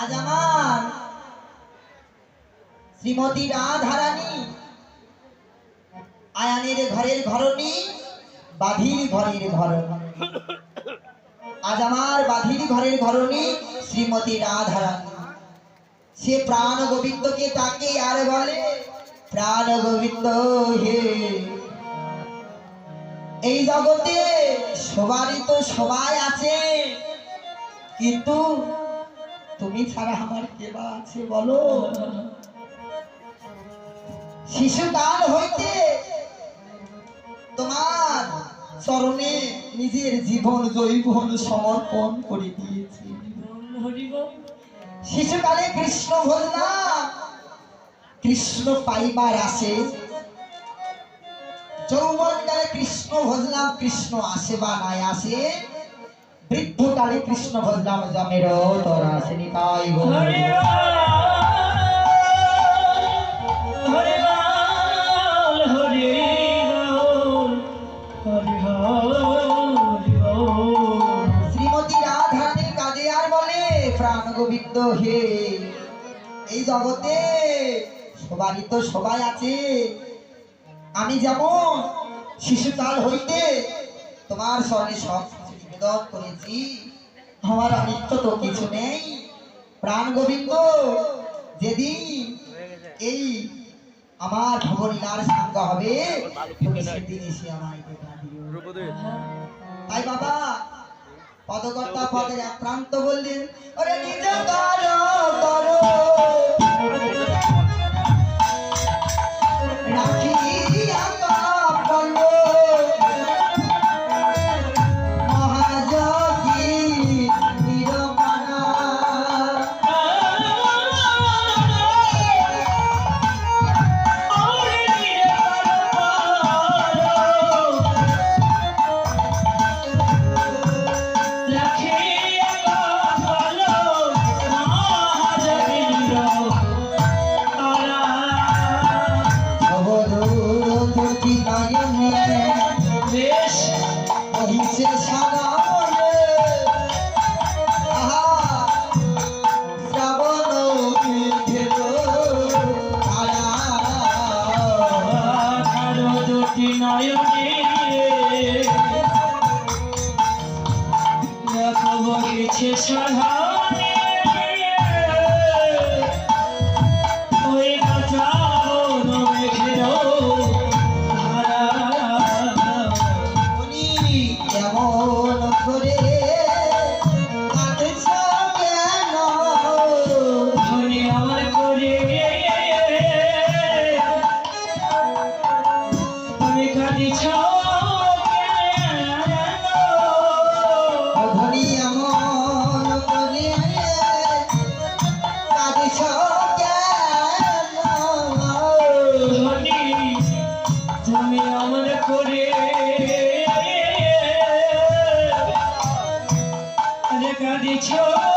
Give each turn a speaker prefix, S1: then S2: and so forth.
S1: আজ আমার শ্রীমতী রাধারানী আয়ানের ঘরের ঘরণী বাধির ঘরের ঘরণী। আজ আমার বাধির ঘরের ঘরণী শ্রীমতী রাধারানী। সে প্রাণ গোবিন্দকে তাকে আর বলে, প্রাণ গোবিন্দ হে, এই জগতে সবারই তো সবাই আছে। কিন্তু তুমি ছাড়া আমার কেবা আছে বলো? শিশুকাল হইতে তোমার চরণে নিজের জীবন জৈবন সমর্পণ করে দিয়েছি। শিশুকালে কৃষ্ণ ভজলাম কৃষ্ণ পাইবার আসে। যৌবনকালে কৃষ্ণ ভজলাম কৃষ্ণ আসে বা নাই আসে। বৃদ্ধকালে কৃষ্ণ ভজলাম জমের তোর তাই
S2: হরে
S1: শ্রীমতী রাধারানীর কাজে আর বলে প্রাণ গোবিন্দ হে। এই জগতে সবারই তো সবাই আছে। আমি যেমন শিশুকাল হইতে তোমার স্মরণে সব কিছু করেছি। আমার অনিত্য তো কিছু নেই। প্রাণ গোবিন্দ যেদিন এই আমার ভবনীলার সাঙ্গ হবে তুমি সেদিন এসে আমায় তাই বাবা পদকর্তা পদের এক প্রান্ত বললেন ওরে নিজ করো করো।
S2: সাধারণে আরে